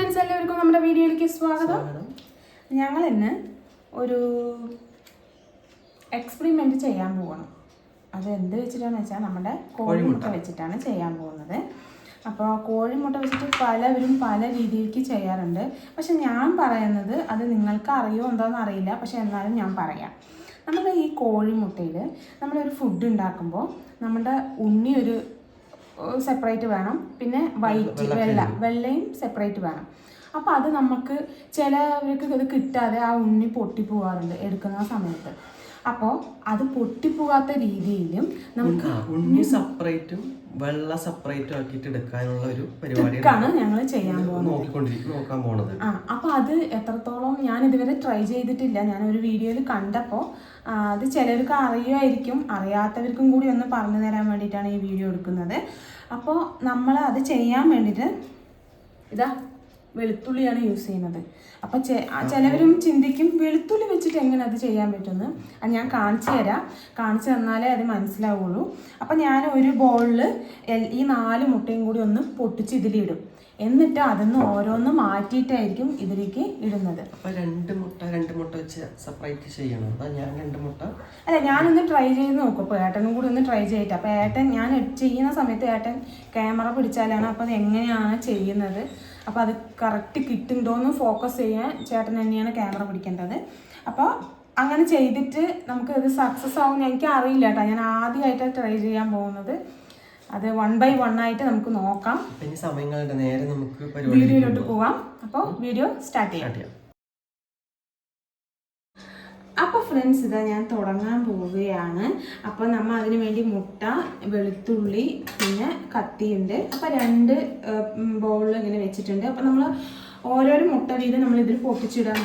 Friends എല്ലാവർക്കും നമ്മുടെ വീഡിയോയിലേക്ക് സ്വാഗതം. ഞങ്ങൾ ഇന്ന് ഒരു എക്സ്പെരിമെന്റ് ചെയ്യാൻ പോകണം അത് എന്ത് വെച്ചിട്ടാന്ന് വെച്ചാൽ നമ്മുടെ കോഴിമുട്ട. വെച്ചിട്ടാണ് ചെയ്യാൻ പോകുന്നത്. അപ്പോൾ കോഴിമുട്ട വെച്ചിട്ട് പലവരും പല രീതിയിലേക്ക് ചെയ്യാറുണ്ട്. പക്ഷെ ഞാൻ പറയുന്നത് അത് നിങ്ങൾക്ക് അറിയോ എന്താണെന്ന് അറിയില്ല. പക്ഷെ എന്നാലും ഞാൻ പറയാം. നമ്മുടെ ഈ കോഴിമുട്ടയിൽ നമ്മളൊരു ഫുഡ് ഉണ്ടാക്കുമ്പോൾ നമ്മുടെ ഉണ്ണി ഒരു സെപ്പറേറ്റ് വേണം. പിന്നെ വൈറ്റ് വെള്ള വെള്ളയും സെപ്പറേറ്റ് വേണം. അപ്പോൾ അത് നമുക്ക് ചിലവർക്ക് അത് കിട്ടാതെ ആ ഉണ്ണി പൊട്ടി പോകാറുണ്ട് എടുക്കുന്ന സമയത്ത്. അപ്പോൾ അത് പൊട്ടിപ്പോകാത്ത രീതിയിലും നമുക്ക് ഉണ്ണി സെപ്പറേറ്റും വെള്ള സെപ്പറേറ്റും ആക്കിയിട്ട് എടുക്കാനുള്ള ഒരു പരിപാടിയാണ് ഞങ്ങൾ ചെയ്യാൻ പോകുന്നത് നോക്കാൻ പോണത്. ആ അപ്പോൾ അത് എത്രത്തോളം ഞാൻ ഇതുവരെ ട്രൈ ചെയ്തിട്ടില്ല. ഞാൻ ഒരു വീഡിയോയിൽ കണ്ടപ്പോൾ അത് ചിലർക്ക് അറിയുമായിരിക്കും അറിയാത്തവർക്കും കൂടി ഒന്ന് പറഞ്ഞു തരാൻ വേണ്ടിയിട്ടാണ് ഈ വീഡിയോ എടുക്കുന്നത്. അപ്പോൾ നമ്മൾ അത് ചെയ്യാൻ വേണ്ടിയിട്ട് ഇതാ വെളുത്തുള്ളിയാണ് യൂസ് ചെയ്യുന്നത്. അപ്പോൾ ചിലവരും ചിന്തിക്കും വെളുത്തുള്ളി വെച്ചിട്ട് എങ്ങനെ അത് ചെയ്യാൻ പറ്റുമെന്ന്. അത് ഞാൻ കാണിച്ചു തരാം. കാണിച്ചു തന്നാലേ അത് മനസ്സിലാവുള്ളൂ. അപ്പോൾ ഞാൻ ഒരു ബൗളിൽ ഈ നാല് മുട്ടയും കൂടി ഒന്ന് പൊട്ടിച്ച് ഇതിലിടും. എന്നിട്ട് അതിന്ന് ഓരോന്ന് മാറ്റിയിട്ടായിരിക്കും ഇതിലേക്ക് ഇടുന്നത്. അപ്പൊ രണ്ട് മുട്ട രണ്ട് മുട്ട വെച്ച് സെപ്പറേറ്റ് ചെയ്യണം. അതാ ഞാൻ രണ്ട് മുട്ട. അല്ല ഞാനൊന്ന് ട്രൈ ചെയ്ത് നോക്കും. അപ്പോൾ ഏട്ടനും കൂടി ഒന്ന് ട്രൈ ചെയ്തിട്ട് അപ്പോൾ ഏട്ടൻ ഞാൻ ചെയ്യുന്ന സമയത്ത് ഏട്ടൻ ക്യാമറ പിടിച്ചാലാണ് അപ്പോൾ അത് എങ്ങനെയാണ് ചെയ്യുന്നത്. അപ്പോൾ അത് കറക്റ്റ് കിട്ടുന്നുണ്ടോയെന്ന് ഫോക്കസ് ചെയ്യാൻ ചേട്ടൻ തന്നെയാണ് ക്യാമറ പിടിക്കേണ്ടത്. അപ്പോൾ അങ്ങനെ ചെയ്തിട്ട് നമുക്ക് ഇത് സക്സസ് ആവും എനിക്ക് അറിയില്ല കേട്ടോ. ഞാൻ ആദ്യമായിട്ടാണ് ട്രൈ ചെയ്യാൻ പോകുന്നത്. അത് വൺ ബൈ വൺ ആയിട്ട് നമുക്ക് നോക്കാം. പിന്നെ സമയങ്ങളുടെ നേരെ നമുക്ക് വീഡിയോയിലോട്ട് പോവാം. അപ്പോൾ വീഡിയോ സ്റ്റാർട്ട് ചെയ്യാം. അപ്പോൾ ഫ്രണ്ട്സ് ഇതാ ഞാൻ തുടങ്ങാൻ പോവുകയാണ്. അപ്പോൾ നമ്മൾ അതിന് വേണ്ടി മുട്ട വെളുത്തുള്ളി പിന്നെ കത്തിയുണ്ട്. അപ്പോൾ രണ്ട് ബൗളിൽ ഇങ്ങനെ വെച്ചിട്ടുണ്ട്. അപ്പോൾ നമ്മൾ ഓരോരോ മുട്ട വീതം നമ്മൾ ഇതിൽ പൊട്ടിച്ചിടാൻ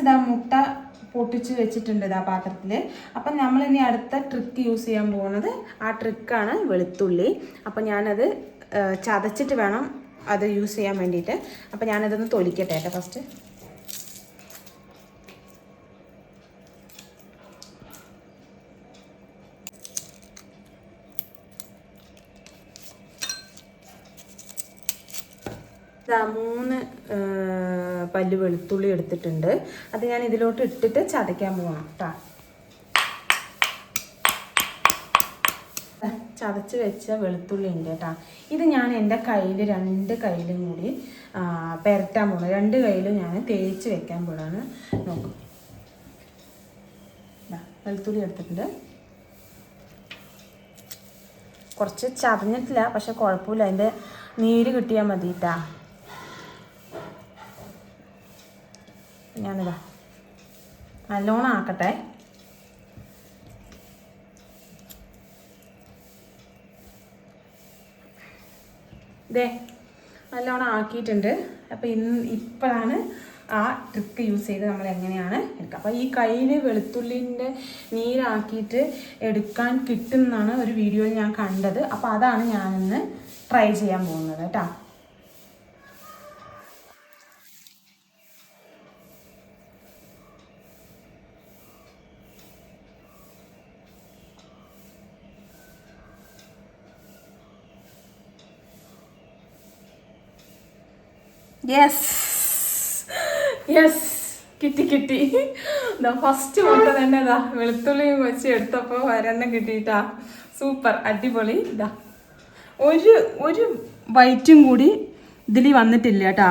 പോവാണ് ഇതാ മുട്ട പൊട്ടിച്ച് വെച്ചിട്ടുണ്ട് ഇതാ പാത്രത്തിൽ അപ്പം നമ്മൾ ഇനി അടുത്ത ട്രിക്ക് യൂസ് ചെയ്യാൻ പോകുന്നത് ആ ട്രിക്കാണ് വെളുത്തുള്ളി. അപ്പം ഞാനത് ചതച്ചിട്ട് വേണം അത് യൂസ് ചെയ്യാൻ വേണ്ടിയിട്ട്. അപ്പം ഞാനതൊന്ന് തൊലിക്കട്ടെ കേട്ടോ ഫസ്റ്റ് മൂന്ന് പല്ല് വെളുത്തുള്ളി എടുത്തിട്ടുണ്ട്. അത് ഞാൻ ഇതിലോട്ട് ഇട്ടിട്ട് ചതയ്ക്കാൻ പോകണം കേട്ടോ ചതച്ച് വെച്ച വെളുത്തുള്ളി ഉണ്ട് കേട്ടോ ഇത് ഞാൻ എന്റെ കയ്യിൽ രണ്ട് കയ്യിലും കൂടി പെരട്ടാൻ പോകണം രണ്ട് കയ്യിലും ഞാൻ തേച്ച് വെക്കാൻ പോകണമാണ് നോക്കും. വെളുത്തുള്ളി എടുത്തിട്ടുണ്ട്. കുറച്ച് ചതഞ്ഞിട്ടില്ല പക്ഷെ കുഴപ്പമില്ല. അതിന്റെ നീര് കിട്ടിയാൽ മതി കേട്ടാ ഞാനിതാ നല്ലോണം ആക്കട്ടെ ഇതേ നല്ലോണം ആക്കിയിട്ടുണ്ട് അപ്പോൾ ഇന്ന് ഇപ്പോഴാണ് ആ ട്രിക്ക് യൂസ് ചെയ്ത് നമ്മൾ എങ്ങനെയാണ് എടുക്കുക. അപ്പോൾ ഈ കയ്യിൽ വെളുത്തുള്ളിന്റെ നീരാക്കിയിട്ട് എടുക്കാൻ കിട്ടുമെന്നാണ് ഒരു വീഡിയോയിൽ ഞാൻ കണ്ടത്. അപ്പോൾ അതാണ് ഞാനിന്ന് ട്രൈ ചെയ്യാൻ പോകുന്നത് കേട്ടോ. യെസ് യെസ് കിട്ടി കിട്ടി. ഇതാ ഫസ്റ്റ് മുട്ട തന്നെ ഇതാ വെളുത്തുള്ളിയും വെച്ച് എടുത്തപ്പോൾ ഒരെണ്ണം കിട്ടിയിട്ടാ. സൂപ്പർ അടിപൊളി. ഇതാ ഒരു ഒരു വൈറ്റും കൂടി ഇതിൽ വന്നിട്ടില്ല കേട്ടാ.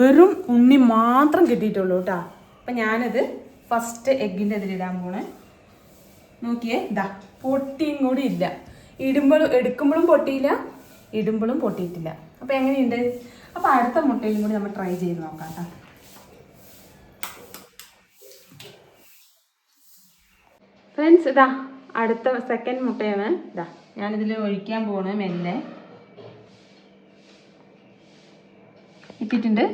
വെറും ഉണ്ണി മാത്രം കിട്ടിയിട്ടുള്ളൂ കേട്ടാ. അപ്പം ഞാനത് ഫസ്റ്റ് എഗ്ഗിന്റെ ഇതിലിടാൻ പോണേ. നോക്കിയേ ഇതാ പൊട്ടിയും കൂടി ഇല്ല. ഇടുമ്പോഴും എടുക്കുമ്പോഴും പൊട്ടിയില്ല ഇടുമ്പോഴും പൊട്ടിയിട്ടില്ല. അപ്പോൾ എങ്ങനെയുണ്ട്? അപ്പോൾ അടുത്ത മുട്ടയിലും കൂടി നമ്മൾ ട്രൈ ചെയ്ത് നോക്കാം കേട്ടോ ഫ്രണ്ട്സ് ഇതാ അടുത്ത സെക്കൻഡ് മുട്ടയാണ്. ഇതാ ഞാനിതിൽ ഒഴിക്കാൻ പോണ് മെല്ലെ. ഇട്ടിട്ടുണ്ട്.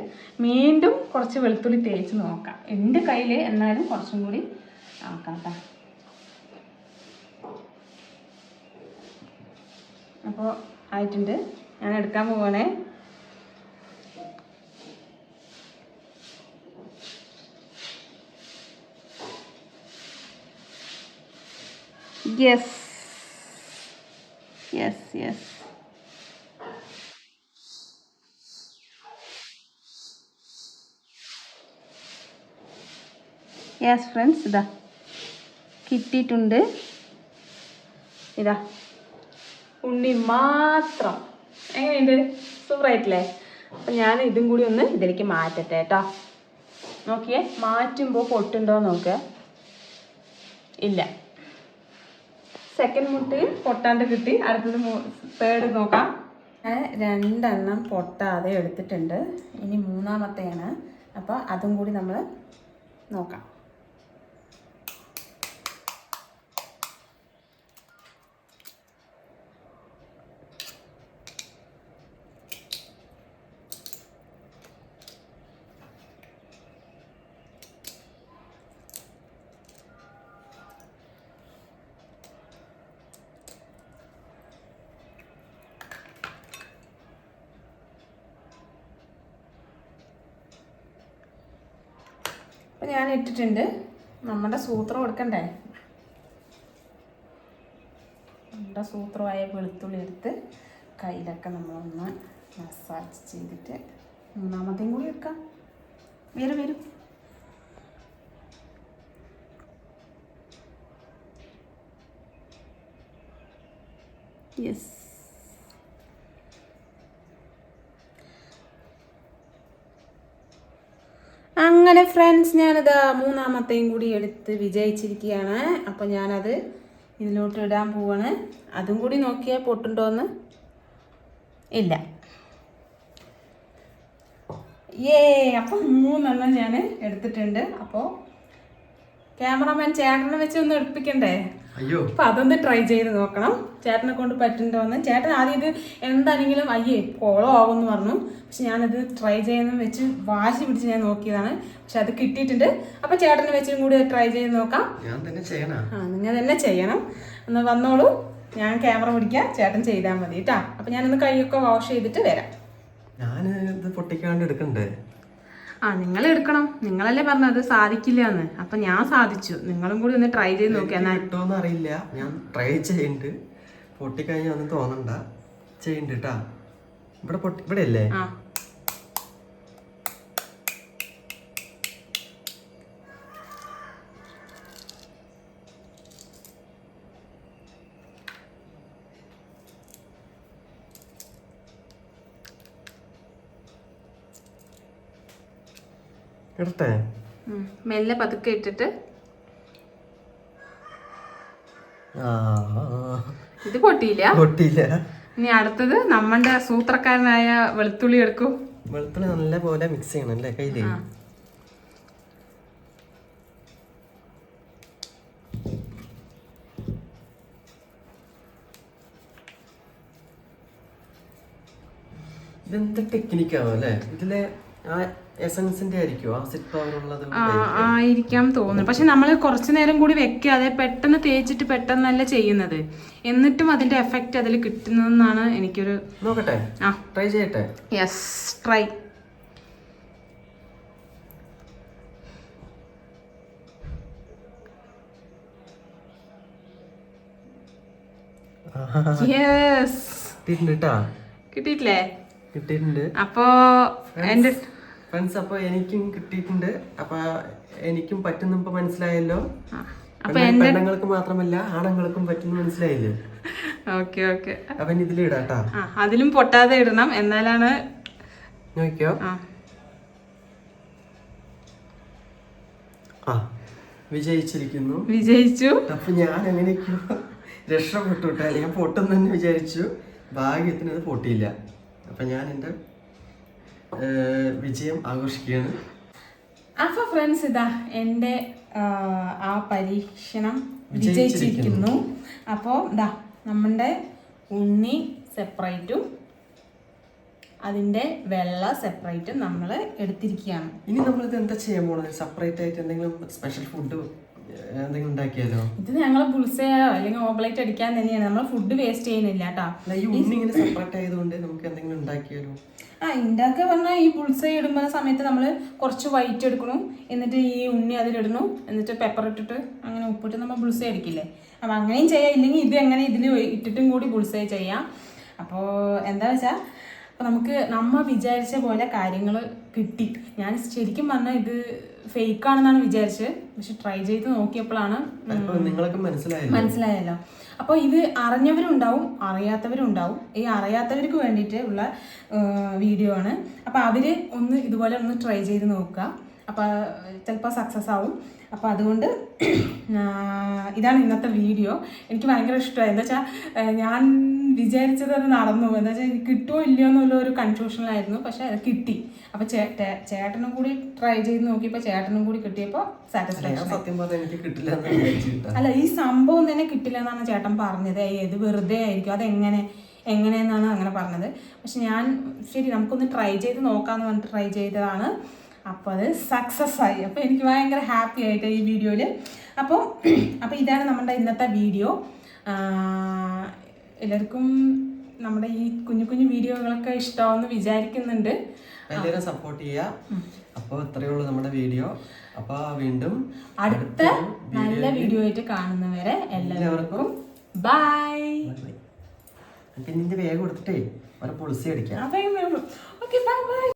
വീണ്ടും കുറച്ച് വെളുത്തുള്ളി തേച്ച് നോക്കാം. എന്റെ കയ്യിൽ എന്നാലും കുറച്ചും കൂടി ആക്കാം കേട്ടോ അപ്പോൾ ആയിട്ടുണ്ട്. ഞാൻ എടുക്കാൻ പോവാണേ. Yes yes yes yes friends ഇതാ. കിട്ടിയിട്ടുണ്ട്. ഇതാ. ഉണ്ണി മാത്രം. എങ്ങനെയുണ്ട്? സൂപ്പറായിട്ടില്ലേ? അപ്പം ഞാൻ ഇതും കൂടി ഒന്ന് ഇതിലേക്ക് മാറ്റട്ടെ കേട്ടോ. നോക്കിയേ മാറ്റുമ്പോൾ പൊട്ടുണ്ടോ നോക്ക്. ഇല്ല. സെക്കൻഡ് മുട്ട് പൊട്ടാണ്ട് കിട്ടി. അടുത്തത് തേർഡ് നോക്കാം. ഞാൻ രണ്ടെണ്ണം പൊട്ടാതെ എടുത്തിട്ടുണ്ട്. ഇനി മൂന്നാമത്തെയാണ്. അപ്പോൾ അതും കൂടി നമ്മൾ നോക്കാം. അപ്പം ഞാൻ ഇട്ടിട്ടുണ്ട് നമ്മുടെ സൂത്രം എടുക്കണ്ടേ? നമ്മുടെ സൂത്രമായ വെളുത്തുള്ളി എടുത്ത് കയ്യിലൊക്കെ നമ്മളൊന്ന് മസാജ് ചെയ്തിട്ട് മൂന്നാമത്തെയും കൂടി എടുക്കാം. വരും വരും. യെസ് അങ്ങനെ ഫ്രണ്ട്സ് ഞാനിത് മൂന്നാമത്തെയും കൂടി എടുത്ത് വിജയിച്ചിരിക്കുകയാണ്. അപ്പോൾ ഞാനത് ഇതിലോട്ട് ഇടാൻ പോവാണ്. അതും കൂടി നോക്കിയാൽ പൊട്ടുണ്ടോന്ന്? ഇല്ല. ഏ അപ്പം മൂന്നെണ്ണം ഞാൻ എടുത്തിട്ടുണ്ട്. അപ്പോൾ ക്യാമറമാൻ ചേട്ടനെ വെച്ച് ഒന്ന് എടുപ്പിക്കണ്ടേ? അപ്പൊ അതൊന്ന് ട്രൈ ചെയ്ത് നോക്കണം. ചേട്ടനെ കൊണ്ട് പറ്റുന്നുണ്ടോന്ന് ചേട്ടൻ ആദ്യം ഇത് എന്താണെങ്കിലും അയ്യേ കോളോ ആകുമെന്ന് പറഞ്ഞു. പക്ഷെ ഞാനത് ട്രൈ ചെയ്യുന്ന വെച്ച് വാശി പിടിച്ച് ഞാൻ നോക്കിയതാണ്. പക്ഷെ അത് കിട്ടിയിട്ടുണ്ട്. അപ്പൊ ചേട്ടനെ വെച്ചും കൂടി ട്രൈ ചെയ്ത് നോക്കാം. ഞാൻ തന്നെ ചെയ്യണ. ആ നിങ്ങൾ തന്നെ ചെയ്യണം. ഒന്ന് വന്നോളൂ. ഞാൻ ക്യാമറ പിടിക്കാം. ചേട്ടൻ ചെയ്താൽ മതി കേട്ടാ അപ്പൊ ഞാനൊന്ന് കൈയൊക്കെ വാഷ് ചെയ്തിട്ട് വരാം. ഞാൻ ഇത് പൊട്ടിക്കാണ്ട് എടുക്കണ്ടേ. ആ നിങ്ങൾ എടുക്കണം. നിങ്ങളല്ലേ പറഞ്ഞത്? സാധിക്കില്ല എന്ന് അപ്പൊ ഞാൻ സാധിച്ചു. നിങ്ങളും കൂടി ഒന്ന് ട്രൈ ചെയ്ത് നോക്കിയാൽ കിട്ടുമോന്ന് അറിയില്ല. ഞാൻ ട്രൈ ചെയ്യുന്നുണ്ട്. പൊട്ടിക്കഴിഞ്ഞാൽ ഒന്നും തോന്നണ്ട. ചെയ്യുന്നുണ്ട് കേട്ടാ ഇവിടെ പൊട്ടി ഇവിടെ അല്ലേ ഇടട്ടെ. മെല്ലെ പതുക്കെ ഇട്ടിട്ട്. ഇത് പൊട്ടിയില്ല. പൊട്ടിയില്ല. ഇനി അടുത്തത് നമ്മളുടെ സൂത്രക്കാരനായ വെളുത്തുള്ളി എടുക്കും. വെളുത്തുള്ളി നല്ല പോലെ മിക്സ് ചെയ്യണം അല്ലേ കയ്യിൽ. ഇതെന്താ ടെക്നിക്കാവോ അല്ലേ? ഇതിലെ ആ എസൻസിന്റെ ആയിരിക്കും ആസിഡ് പവർ ഉള്ളത് ആയിരിക്കാം തോന്നുന്നു. പക്ഷെ നമ്മൾ കുറച്ചു നേരം കൂടി വെക്കാതെ പെട്ടെന്ന് തേച്ചിട്ട് പെട്ടെന്നല്ല ചെയ്യുന്നത്. എന്നിട്ടും അതിന്റെ എഫക്റ്റ് അതിൽ കിട്ടുന്നതെന്നാണ് എനിക്കൊരു നോക്കട്ടെ. ആ. ട്രൈ ചെയ്യട്ടെ. യെസ് ട്രൈ യെസ് കിട്ടിയിട്ടില്ലേ? കിട്ടിയിട്ടുണ്ട്. അപ്പോ എന്റെ ഫ്രണ്ട്സ് അപ്പൊ എനിക്കും കിട്ടിയിട്ടുണ്ട്. അപ്പൊ എനിക്കും പറ്റുന്ന ഇപ്പൊ മനസ്സിലായല്ലോ. പെണ്ണുങ്ങൾക്ക് മാത്രമല്ല ആണുങ്ങൾക്കും പറ്റുന്ന മനസ്സിലായില്ലേ? Okay okay. അവൻ ഇതിലിടാട്ടാ അതിലും പൊട്ടാതെ ഇടണം. എന്നാലാണ് നോക്കിയോ? ആ. വിജയിച്ചിരിക്കുന്നു. വിജയിച്ചു. അപ്പൊ ഞാൻ എങ്ങനെയൊക്കെയോ രക്ഷപ്പെട്ടു ഞാൻ പൊട്ടെന്ന് തന്നെ വിചാരിച്ചു. ഭാഗ്യത്തിന് അത് പൊട്ടിയില്ല. അപ്പൊ ഞാൻ ഏർ, വിജയം ആഘോഷിക്കുകയാണ്. അപ്പൊ ഫ്രണ്ട്സ് ഇതാ എന്റെ ആ, പരീക്ഷണം വിജയിച്ചിരിക്കുന്നു. അപ്പോ അപ്പോൾ ഇതാ നമ്മുടെ ഉണ്ണി സെപ്പറേറ്റും അതിന്റെ വെള്ള സെപ്പറേറ്റും നമ്മൾ എടുത്തിരിക്കുകയാണ്. ഇനി നമ്മളിത് എന്താ ചെയ്യാൻ പോണത്? സെപ്പറേറ്റ് ആയിട്ട് എന്തെങ്കിലും സ്പെഷ്യൽ ഫുഡ് എന്തെങ്കിലും ഉണ്ടാക്കിയാലോ? ഇത് ഞങ്ങൾ ബുൾസയോ അല്ലെങ്കിൽ അടിക്കാൻ തന്നെയാണ്. നമ്മൾ ഫുഡ് വേസ്റ്റ് ചെയ്യുന്നില്ല കേട്ടോ. ഈ ഉണ്ണി ഇങ്ങനെ സെപ്പറേറ്റ് ആയതുകൊണ്ട് നമുക്ക് എന്തെങ്കിലും ഉണ്ടാക്കിയാലോ? ആ ഉണ്ടാക്കുക പറഞ്ഞാൽ ഈ ഇടുമ്പോൾ സമയത്ത് നമ്മൾ കുറച്ച് വൈറ്റ് എടുക്കണം എന്നിട്ട് ഈ ഉണ്ണി അതിലിടണം എന്നിട്ട് പെപ്പർ ഇട്ടിട്ട് അങ്ങനെ ഉപ്പിട്ട് നമ്മൾ പുളിസ അടിക്കില്ലേ? അപ്പം അങ്ങനെയും ചെയ്യാം. ഇല്ലെങ്കിൽ ഇത് എങ്ങനെ ഇതിൽ ഇട്ടിട്ടും കൂടി പുളിസ ചെയ്യാം. അപ്പോൾ എന്താ വെച്ചാൽ അപ്പോൾ നമുക്ക് നമ്മ വിചാരിച്ച പോലെ കാര്യങ്ങൾ കിട്ടി. ഞാൻ ശരിക്കും പറഞ്ഞാൽ ഇത് ഫേക്ക് ആണെന്നാണ് വിചാരിച്ചത്. പക്ഷെ ട്രൈ ചെയ്ത് നോക്കിയപ്പോഴാണ് നിങ്ങളൊക്കെ മനസ്സിലായല്ലോ. മനസ്സിലായല്ലോ. അപ്പോൾ ഇത് അറിഞ്ഞവരുണ്ടാവും അറിയാത്തവരും ഉണ്ടാവും ഈ അറിയാത്തവർക്ക് വേണ്ടിയിട്ട് ഉള്ള വീഡിയോ ആണ്. അപ്പോൾ അവർ ഒന്ന് ഇതുപോലെ ഒന്ന് ട്രൈ ചെയ്ത് നോക്കുക. അപ്പോൾ ചിലപ്പോൾ സക്സസ് ആവും. അപ്പോൾ അതുകൊണ്ട് ഇതാണ് ഇന്നത്തെ വീഡിയോ എനിക്ക് ഭയങ്കര ഇഷ്ടമായി. എന്താ വെച്ചാൽ ഞാൻ വിചാരിച്ചത് അത് നടന്നു. എന്താ വെച്ചാൽ കിട്ടുമോ ഇല്ലയോ എന്നുള്ള ഒരു കൺഫ്യൂഷനിലായിരുന്നു പക്ഷേ അത് കിട്ടി. അപ്പോൾ ചേട്ട ചേട്ടനും കൂടി ട്രൈ ചെയ്ത് നോക്കിയപ്പോൾ ചേട്ടനും കൂടി കിട്ടിയപ്പോൾ സാറ്റിസ്ഫാക്ഷൻ സത്യം പറഞ്ഞാൽ എനിക്ക് കിട്ടില്ല അല്ല ഈ സംഭവം തന്നെ കിട്ടില്ല എന്നാണ് ചേട്ടൻ പറഞ്ഞത്. ഏത് വെറുതെ ആയിരിക്കും. അതെങ്ങനെ എങ്ങനെയെന്നാണ് അങ്ങനെ പറഞ്ഞത്. പക്ഷെ ഞാൻ ശരി നമുക്കൊന്ന് ട്രൈ ചെയ്ത് നോക്കാമെന്ന് പറഞ്ഞിട്ട് ട്രൈ ചെയ്തതാണ്. അപ്പോൾ അത് സക്സസ് ആയി. അപ്പോൾ എനിക്ക് ഭയങ്കര ഹാപ്പി ആയിട്ട് ഈ വീഡിയോയിൽ അപ്പോൾ അപ്പോൾ ഇതാണ് നമ്മുടെ ഇന്നത്തെ വീഡിയോ. എല്ലാവർക്കും നമ്മുടെ ഈ കുഞ്ഞു കുഞ്ഞു വീഡിയോകളൊക്കെ ഇഷ്ടമാവെന്ന് വിചാരിക്കുന്നുണ്ട്. എല്ലാവരും സപ്പോർട്ട് ചെയ്യാം. അപ്പോൾ ഇത്രയേ ഉള്ളൂ നമ്മുടെ വീഡിയോ. അപ്പോൾ വീണ്ടും അടുത്ത നല്ല വീഡിയോ ആയിട്ട് കാണുന്നവരെ എല്ലാവർക്കും ബൈ പിന്നെ വേഗം കൊടുത്തിട്ടേ ഒരു പുളിസി അടിക്കാം. Okay bye bye